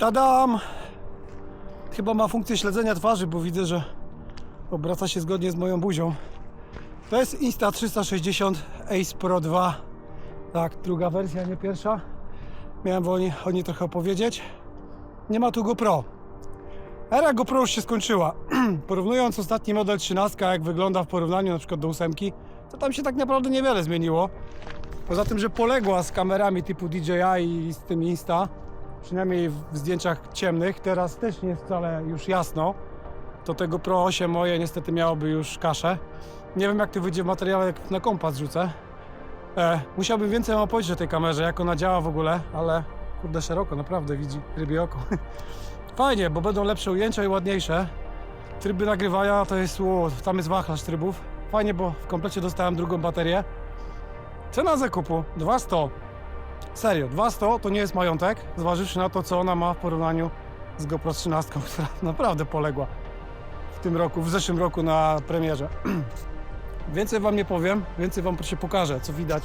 Tadam! Chyba ma funkcję śledzenia twarzy, bo widzę, że obraca się zgodnie z moją buzią. To jest Insta360 Ace Pro 2. Tak, druga wersja, nie pierwsza. Miałem o niej, o niej trochę opowiedzieć. Nie ma tu GoPro. Era GoPro już się skończyła. Porównując ostatni model 13, jak wygląda w porównaniu na przykład do 8, to tam się tak naprawdę niewiele zmieniło. Poza tym, że poległa z kamerami typu DJI i z tym Insta, przynajmniej w zdjęciach ciemnych, teraz też nie jest wcale już jasno, to tego Pro 8 moje niestety miałoby już kaszę. Nie wiem jak to wyjdzie w materiale, jak na kompas rzucę. E, musiałbym więcej wam opowiedzieć o tej kamerze, jak ona działa w ogóle, ale kurde szeroko, naprawdę widzi rybie oko. Fajnie, bo będą lepsze ujęcia i ładniejsze. Tryby nagrywania to jest, o, tam jest wachlarz trybów. Fajnie, bo w komplecie dostałem drugą baterię. Cena zakupu 200. Serio, 200 to nie jest majątek, zważywszy na to, co ona ma w porównaniu z GoPro 13, która naprawdę poległa w tym roku, w zeszłym roku na premierze. Więcej wam nie powiem, więcej wam się pokażę, co widać,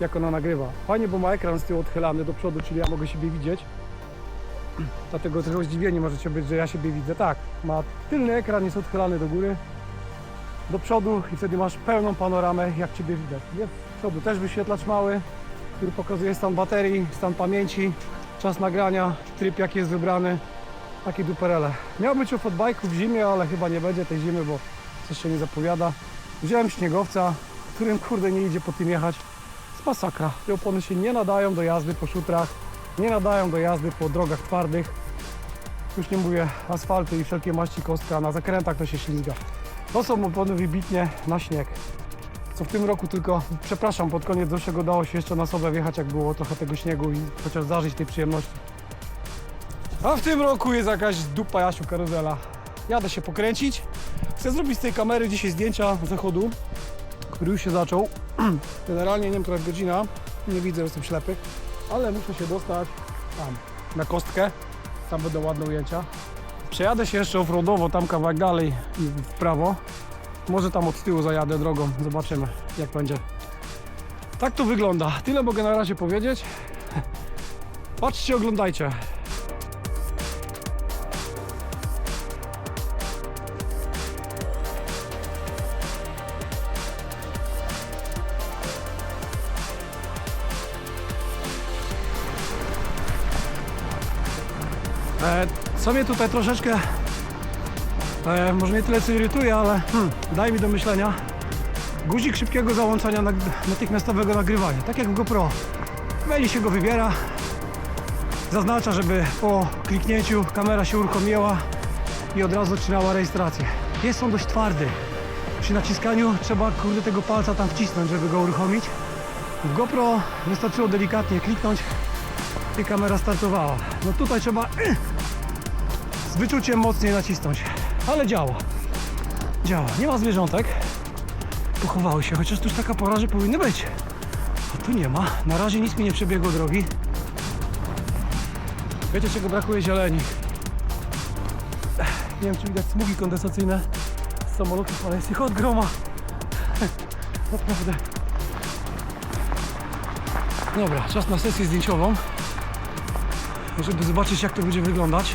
jak ona nagrywa. Fajnie, bo ma ekran z tyłu odchylany do przodu, czyli ja mogę siebie widzieć. Dlatego trochę zdziwieni możecie być, że ja siebie widzę. Tak, ma tylny ekran, jest odchylany do góry, do przodu i wtedy masz pełną panoramę, jak Ciebie widać. Jest z przodu też wyświetlacz mały, który pokazuje stan baterii, stan pamięci, czas nagrania, tryb jaki jest wybrany. Takie duperele. Miał być off bike'u w zimie, ale chyba nie będzie tej zimy, bo coś się nie zapowiada. Wziąłem śniegowca, którym kurde nie idzie po tym jechać. Z masakra. Te opony się nie nadają do jazdy po szutrach, nie nadają do jazdy po drogach twardych. Już nie mówię asfalty i wszelkie maści kostka, na zakrętach to się ślizga. To są opony wybitnie na śnieg. Co w tym roku tylko, przepraszam, pod koniec zeszłego dało się jeszcze na sobie wjechać, jak było trochę tego śniegu i chociaż zażyć tej przyjemności. A w tym roku jest jakaś dupa Jasiu karuzela. Jadę się pokręcić. Chcę zrobić z tej kamery dzisiaj zdjęcia zachodu, który już się zaczął. Generalnie nie wiem, która godzina. Nie widzę, jestem ślepy. Ale muszę się dostać tam, na kostkę. Tam będą ładne ujęcia. Przejadę się jeszcze offroadowo, tam kawałek dalej w prawo. Może tam od tyłu zajadę drogą, zobaczymy jak będzie. Tak to wygląda. Tyle mogę na razie powiedzieć. Patrzcie, oglądajcie. E, co mnie tutaj troszeczkę, e, może nie tyle co irytuje, ale hmm, daje mi do myślenia. Guzik szybkiego załączania natychmiastowego nagrywania, tak jak GoPro. Wejdzie się go wybiera, zaznacza, żeby po kliknięciu kamera się uruchomiła i od razu zaczynała rejestrację. Jest on dość twardy. Przy naciskaniu trzeba kurde tego palca tam wcisnąć, żeby go uruchomić. W GoPro wystarczyło delikatnie kliknąć i kamera startowała. No tutaj trzeba z wyczuciem mocniej nacisnąć, ale działa. Działa. Nie ma zwierzątek. Pochowały się, chociaż tu już taka pora, że powinny być. A tu nie ma. Na razie nic mi nie przebiegło drogi. Wiecie czego brakuje zieleni? Nie wiem czy widać smugi kondensacyjne z samolotów, ale jest ich od groma. Naprawdę. Dobra, czas na sesję zdjęciową żeby zobaczyć jak to będzie wyglądać.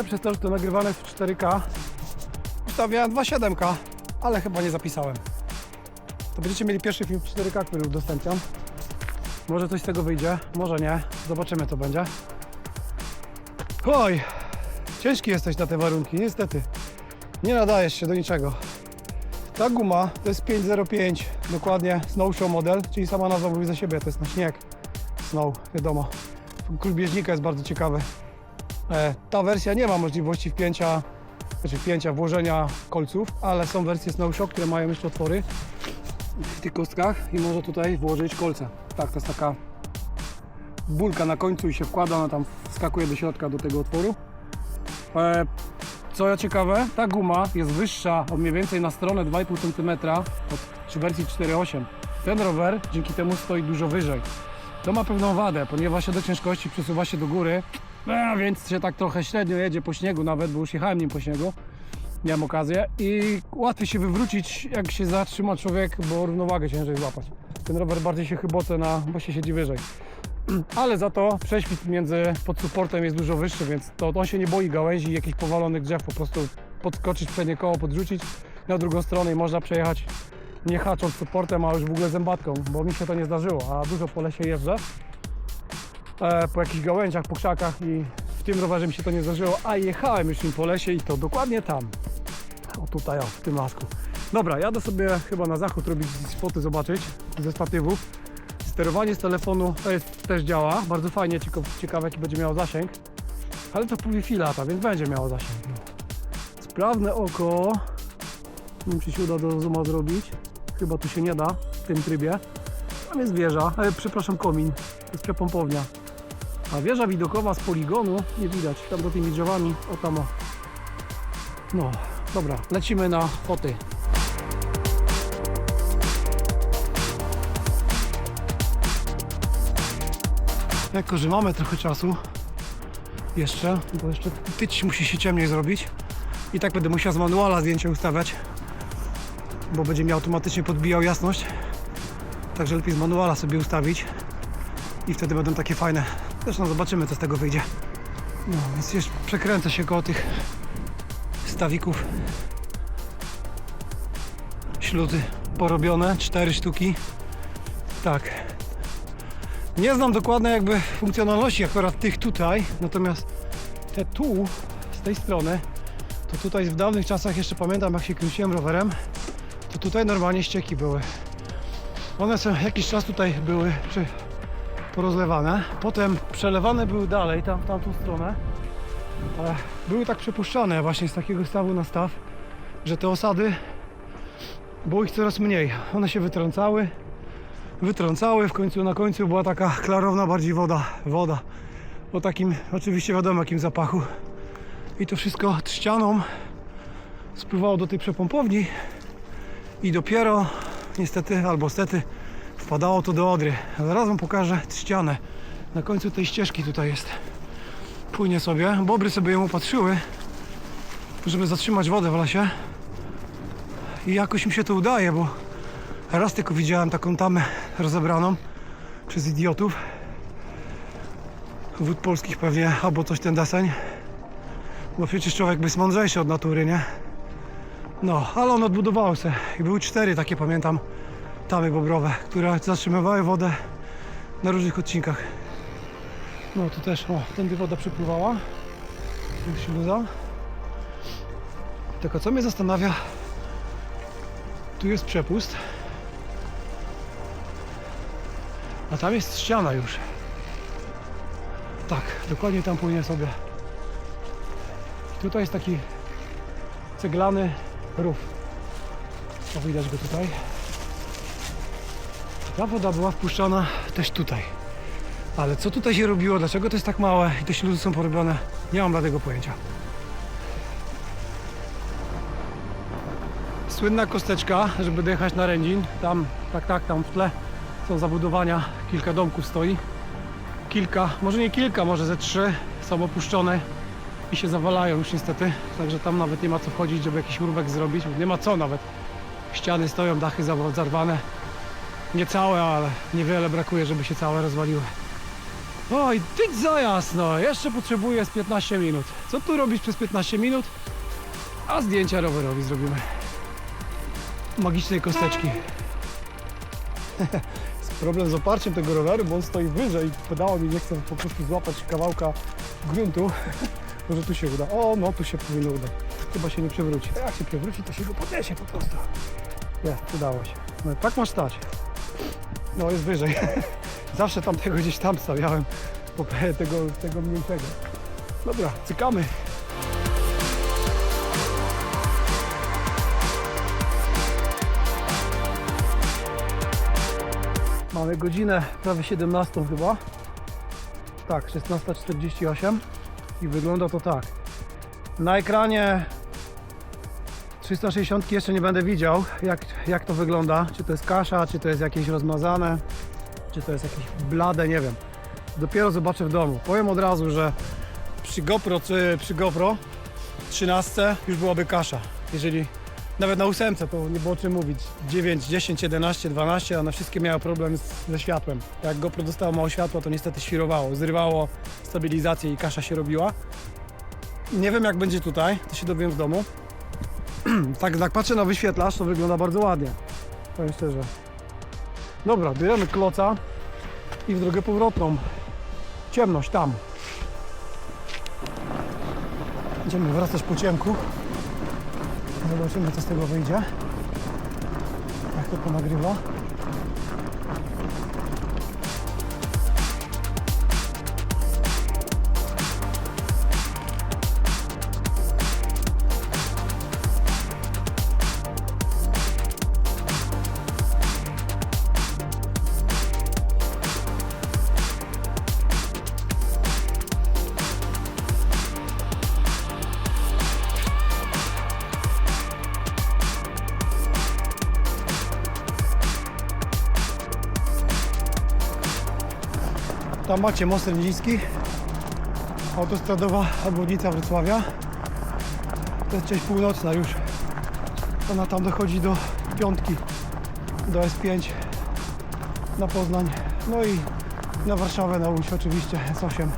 Najlepsze jest to, że to nagrywane w 4K. Ustawiałem 2.7K, ale chyba nie zapisałem. To będziecie mieli pierwszy film w 4K, który udostępniam. Może coś z tego wyjdzie, może nie. Zobaczymy co będzie. Oj, ciężki jesteś na te warunki, niestety. Nie nadajesz się do niczego. Ta guma to jest 505, dokładnie Snow Show model, czyli sama nazwa mówi za siebie, to jest na śnieg. Snow, wiadomo. Król bieżnika jest bardzo ciekawy. E, Ta wersja nie ma możliwości wpięcia, znaczy wpięcia, włożenia kolców, ale są wersje Snowshock, które mają jeszcze otwory w tych kostkach i można tutaj włożyć kolce. Tak, to jest taka bulka na końcu i się wkłada, ona tam wskakuje do środka do tego otworu E, co ciekawe, ta guma jest wyższa o mniej więcej na stronę 2,5 cm od wersji 4.8. Ten rower dzięki temu stoi dużo wyżej. To ma pewną wadę, ponieważ do ciężkości przesuwa się do góry, e, więc się tak trochę średnio jedzie po śniegu nawet, bo już jechałem nim po śniegu. Miałem okazję i łatwiej się wywrócić, jak się zatrzyma człowiek, bo równowagę ciężej złapać. Ten rower bardziej się chyboce na, bo się siedzi wyżej. Ale za to prześwit między pod supportem jest dużo wyższy, więc to on się nie boi gałęzi jakichś powalonych drzew, po prostu podskoczyć przednie koło, podrzucić na drugą stronę i można przejechać nie hacząc supportem, a już w ogóle zębatką, bo mi się to nie zdarzyło, a dużo po lesie jeżdżę e, po jakichś gałęziach, po krzakach i w tym rowerze mi się to nie zdarzyło, a jechałem już nim po lesie i to dokładnie tam. O tutaj, o, w tym lasku. Dobra, jadę sobie chyba na zachód robić spoty, zobaczyć ze statywów. Sterowanie z telefonu jest, też działa, bardzo fajnie, ciekawe, jaki będzie miało zasięg. Ale to pół lata, więc będzie miało zasięg. No. Sprawne oko. Nie wiem, czy się uda do zooma zrobić. Chyba tu się nie da w tym trybie. Tam jest wieża, e, przepraszam, komin. To jest przepompownia. A wieża widokowa z poligonu nie widać. Tam do tymi drzewami, o tam o. No, dobra, lecimy na foty. Jako, że mamy trochę czasu jeszcze, bo jeszcze tyć musi się ciemniej zrobić i tak będę musiał z manuala zdjęcia ustawiać, bo będzie mi automatycznie podbijał jasność. Także lepiej z manuala sobie ustawić i wtedy będą takie fajne. Zresztą zobaczymy co z tego wyjdzie. No, więc jeszcze przekręcę się koło tych stawików. Śluzy porobione, cztery sztuki. Tak. Nie znam dokładnej jakby funkcjonalności akurat tych tutaj, natomiast te tu, z tej strony, to tutaj w dawnych czasach jeszcze pamiętam jak się kręciłem rowerem, to tutaj normalnie ścieki były. One są jakiś czas tutaj były przy, porozlewane, potem przelewane były dalej, tam w tamtą stronę, ale były tak przepuszczane właśnie z takiego stawu na staw, że te osady było ich coraz mniej. One się wytrącały, wytrącały, w końcu na końcu była taka klarowna bardziej woda, woda. O takim oczywiście wiadomo jakim zapachu. I to wszystko trzcianą spływało do tej przepompowni i dopiero niestety albo stety wpadało to do Odry. Zaraz wam pokażę trzcianę. Na końcu tej ścieżki tutaj jest. Płynie sobie. Bobry sobie ją patrzyły, żeby zatrzymać wodę w lesie. I jakoś mi się to udaje, bo raz tylko widziałem taką tamę rozebraną przez idiotów. Wód polskich pewnie, albo coś ten deseń. Bo przecież człowiek jest mądrzejszy od natury, nie? No, ale on odbudował się. I były cztery takie, pamiętam, tamy bobrowe, które zatrzymywały wodę na różnych odcinkach. No tu też, o, tędy woda przypływała. Tu śluza. Tylko co mnie zastanawia, tu jest przepust. A tam jest ściana już. Tak, dokładnie tam płynie sobie. Tutaj jest taki ceglany rów. O, widać go tutaj. Ta woda była wpuszczona też tutaj. Ale co tutaj się robiło, dlaczego to jest tak małe i te śluzy są porobione, nie mam bladego pojęcia. Słynna kosteczka, żeby dojechać na Rędzin. Tam, tak, tak, tam w tle są zabudowania, kilka domków stoi. Kilka, może nie kilka, może ze trzy są opuszczone i się zawalają już niestety. Także tam nawet nie ma co wchodzić, żeby jakiś urwek zrobić. Nie ma co nawet. Ściany stoją, dachy za- zarwane. Nie całe, ale niewiele brakuje, żeby się całe rozwaliły. Oj, tyć za jasno, jeszcze potrzebuję z 15 minut. Co tu robić przez 15 minut? A zdjęcia rowerowi zrobimy. Magicznej kosteczki. Problem z oparciem tego roweru, bo on stoi wyżej. Pedało mi nie chcę po prostu złapać kawałka gruntu. Może tu się uda. O, no tu się powinno udać. Chyba się nie przewróci. Jak się przewróci, to się go podniesie po prostu. Jest, udało się. No, tak ma stać. No, jest wyżej. Zawsze tamtego gdzieś tam stawiałem. Po tego, tego mniejszego. Dobra, cykamy. Mamy godzinę prawie 17 chyba. Tak, 16.48 i wygląda to tak. Na ekranie 360 jeszcze nie będę widział, jak, jak to wygląda. Czy to jest kasza, czy to jest jakieś rozmazane, czy to jest jakieś blade, nie wiem. Dopiero zobaczę w domu. Powiem od razu, że przy GoPro, czy przy GoPro 13 już byłaby kasza. Jeżeli nawet na ósemce to nie było czym mówić. 9, 10, 11, 12, one wszystkie miały problem z, ze światłem. Jak GoPro dostało mało światła, to niestety świrowało, zrywało stabilizację i kasza się robiła. Nie wiem jak będzie tutaj, to się dowiem w domu. tak, jak patrzę na wyświetlacz, to wygląda bardzo ładnie. Powiem szczerze. Dobra, bierzemy kloca i w drogę powrotną. Ciemność tam. Będziemy wracać po ciemku. Zobaczymy co z tego wyjdzie. Jak to ponagrywa. Tam macie most Rędziński, autostradowa obwodnica Wrocławia. To jest część północna już. Ona tam dochodzi do piątki, do S5 na Poznań. No i na Warszawę, na Łódź oczywiście S8.